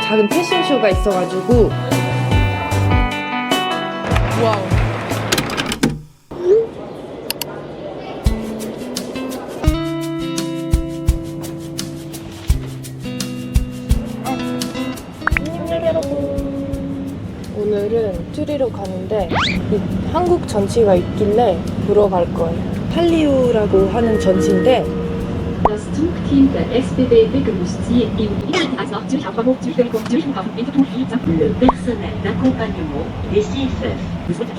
작은 패션쇼가 있어가지고 와우 오늘은 쭈리로 가는데 이 한국 전시가 있길래 보러 갈 거예요. 팔리우라고 하는 전시인데 Zugteam der SBB begrüßt Sie im Zürich Zürich Zürich Winterthur Le personnel d'accompagnement des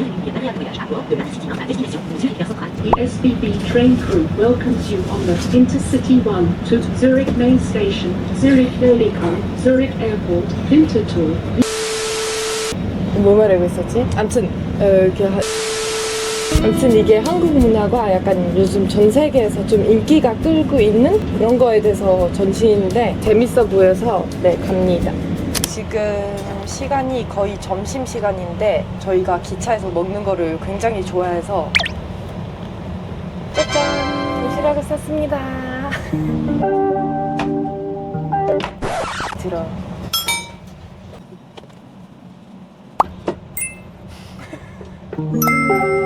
une voyage à bord de la destination Zurich The SBB train crew welcomes you on the Intercity 1 to Zurich Main Station, Zurich Velikon, Zurich Airport, Winterthur. Bon, voilà, ouais, sorti. Anton, euh, 아무튼 이게 한국 문화가 약간 요즘 전 세계에서 좀 인기가 끌고 있는 그런 거에 대해서 전시인데 재밌어 보여서 네 갑니다. 지금 시간이 거의 점심 시간인데 저희가 기차에서 먹는 거를 굉장히 좋아해서 짜잔 도시락을 쌌습니다. 들어.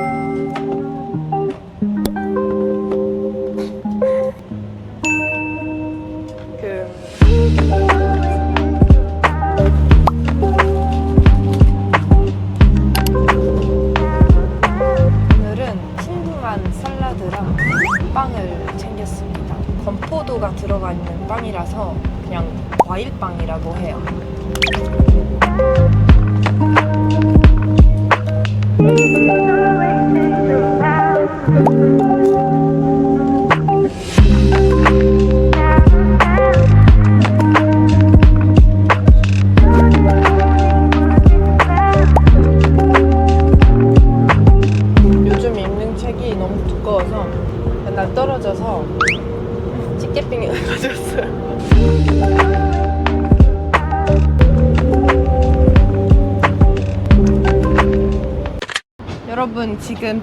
건포도가 들어가 있는 빵이라서 그냥 과일빵이라고 해요.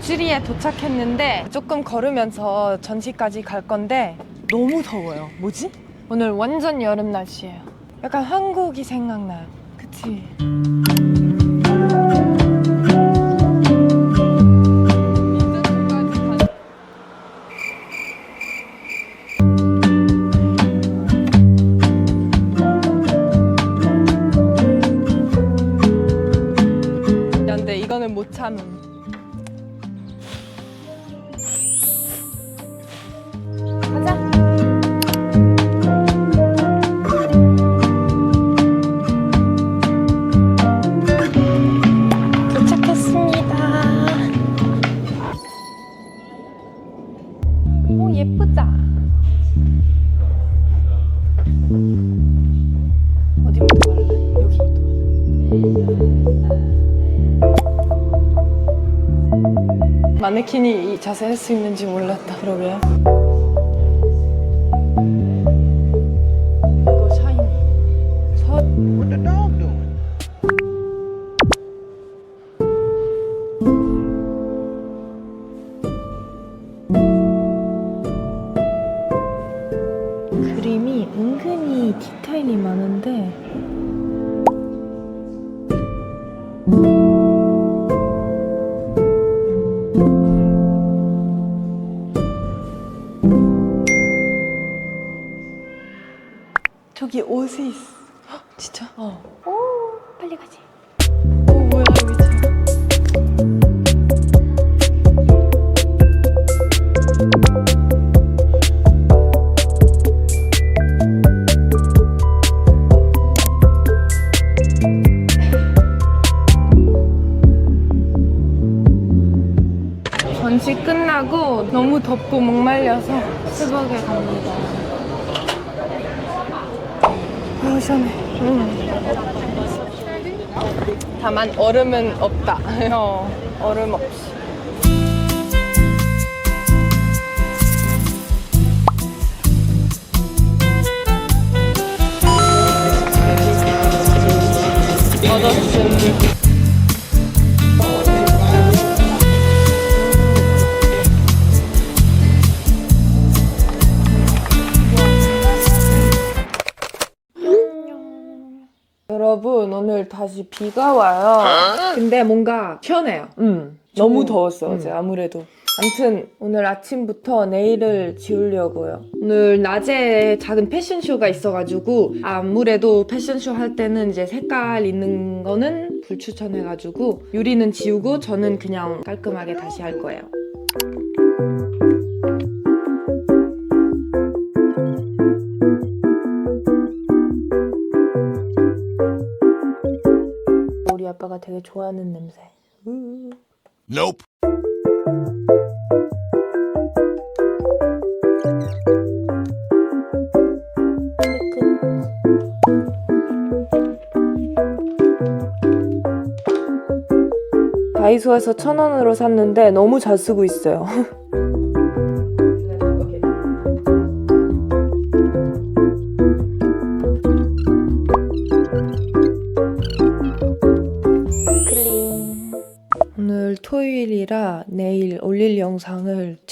쭈리에 도착했는데 조금 걸으면서 전시까지 갈 건데 너무 더워요. 뭐지? 오늘 완전 여름 날씨예요. 약간 한국이 생각나요. 그치? 야, 근데 이거는 못 참음. 마네킹이 이 자세 할 수 있는지 몰랐다. 그러게 저기 옷이 있어. 헉, 진짜? 어. 오, 빨리 가지. 오, 뭐야, 여기 참. 전시 끝나고 너무 덥고 목말려서 스벅에 갑니다. 어, 시원해. 음. 다만 얼음은 없다. 어, 얼음 없이. 비가 와요. 근데 뭔가 시원해요. 음, 너무 더웠어 어제 아무래도. 아무튼 오늘 아침부터 네일을 지우려고요. 오늘 낮에 작은 패션쇼가 있어가지고 아무래도 패션쇼 할 때는 이제 색깔 있는 거는 불추천해가지고 유리는 지우고 저는 그냥 깔끔하게 다시 할 거예요. 되게 좋아하는 냄새. Nope. 다이소에서 천 원으로 샀는데 너무 잘 쓰고 있어요.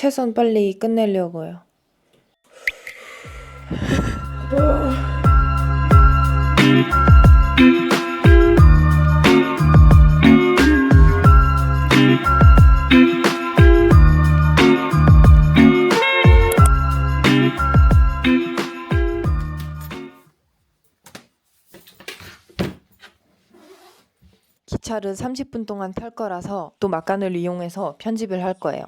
최선 빨리 끝내려고요. 기차를 30분 동안 탈 거라서 또 막간을 이용해서 편집을 할 거예요.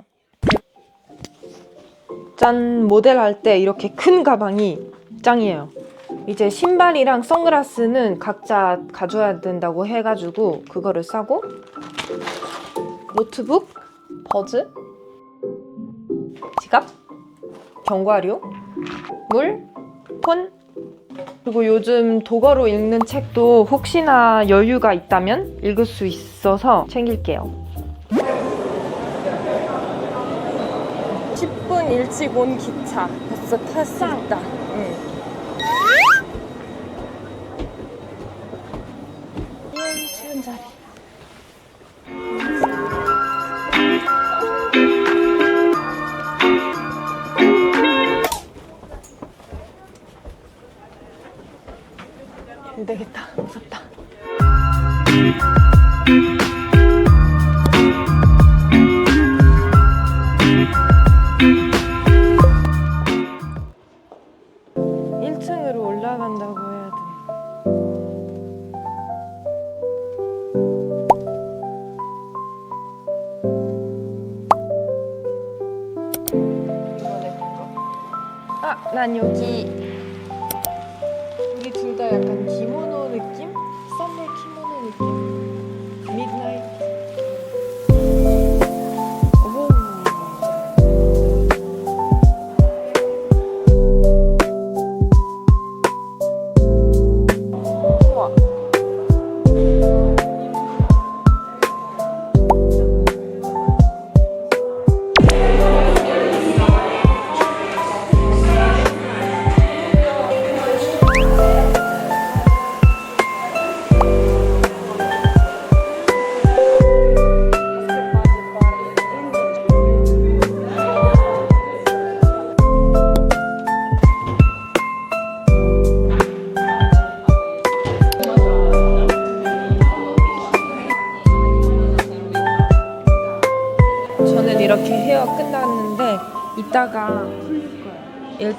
짠 모델 할 때 이렇게 큰 가방이 짱이에요. 이제 신발이랑 선글라스는 각자 가져야 된다고 해가지고 그거를 싸고 노트북, 버즈, 지갑, 견과류, 물, 폰, 그리고 요즘 독어로 읽는 책도 혹시나 여유가 있다면 읽을 수 있어서 챙길게요. 일찍 온 기차 벌써 있다.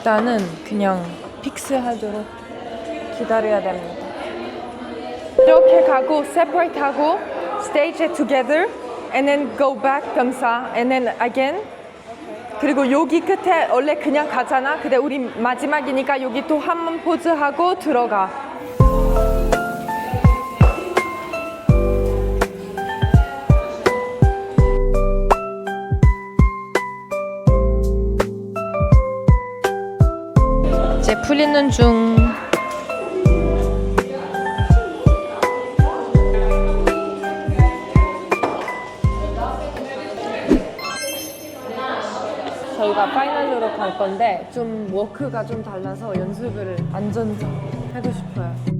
일단은 그냥 픽스하도록 기다려야 됩니다. 이렇게 가고 separate 하고 stage together and then go back 감사 and then again 그리고 여기 끝에 원래 그냥 가잖아. 근데 우리 마지막이니까 여기 또 한 번 포즈 하고 들어가. 풀리는 중. 저희가 파이널로 갈 건데 좀 워크가 좀 달라서 연습을 안전적 하고 싶어요.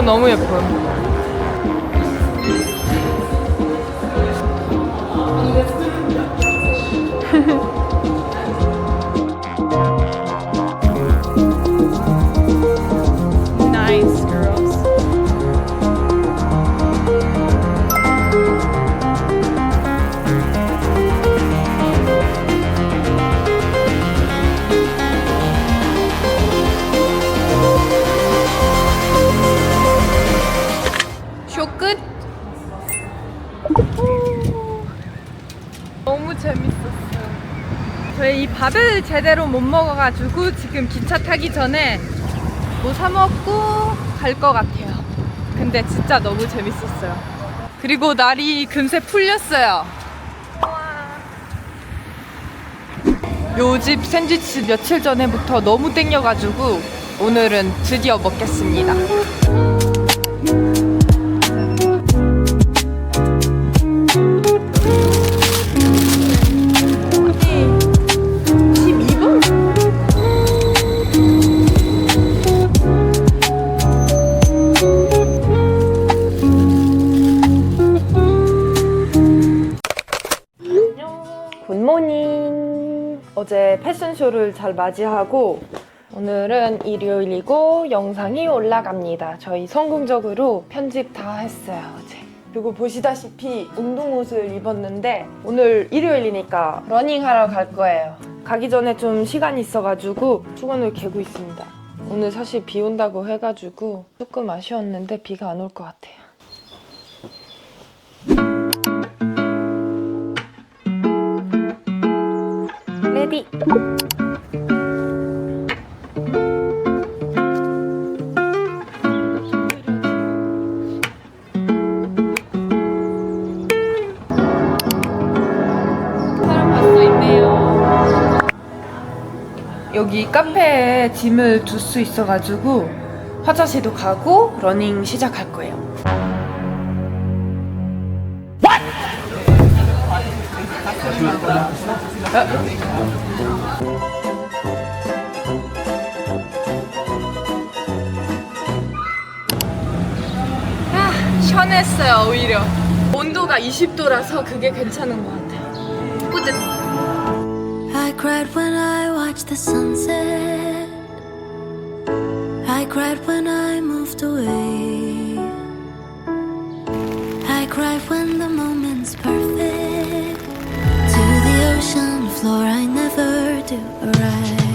너무 예뻐 너무 재밌었어요. 저희 이 밥을 제대로 못 먹어가지고 지금 기차 타기 전에 뭐 사 먹고 갈 것 같아요. 근데 진짜 너무 재밌었어요. 그리고 날이 금세 풀렸어요. 요 집 샌드위치 며칠 전에부터 너무 땡겨가지고 오늘은 드디어 먹겠습니다. 패션쇼를 잘 맞이하고 오늘은 일요일이고 영상이 올라갑니다. 저희 성공적으로 편집 다 했어요, 어제. 그리고 보시다시피 운동 옷을 입었는데 오늘 일요일이니까 러닝하러 갈 거예요. 가기 전에 좀 시간이 있어가지고 수건을 개고 있습니다. 오늘 사실 비 온다고 해가지고 조금 아쉬웠는데 비가 안 올 것 같아요. 레디. 여기 카페에 짐을 둘 수 있어가지고 화장실도 가고 러닝 시작할 거예요. 아, 시원했어요, 오히려. 온도가 20도라서 그게 괜찮은 것 같아요. 뿌듯. I cried when I watched the sunset. I cried when I moved away. I cried when the moment's perfect. floor I never do right.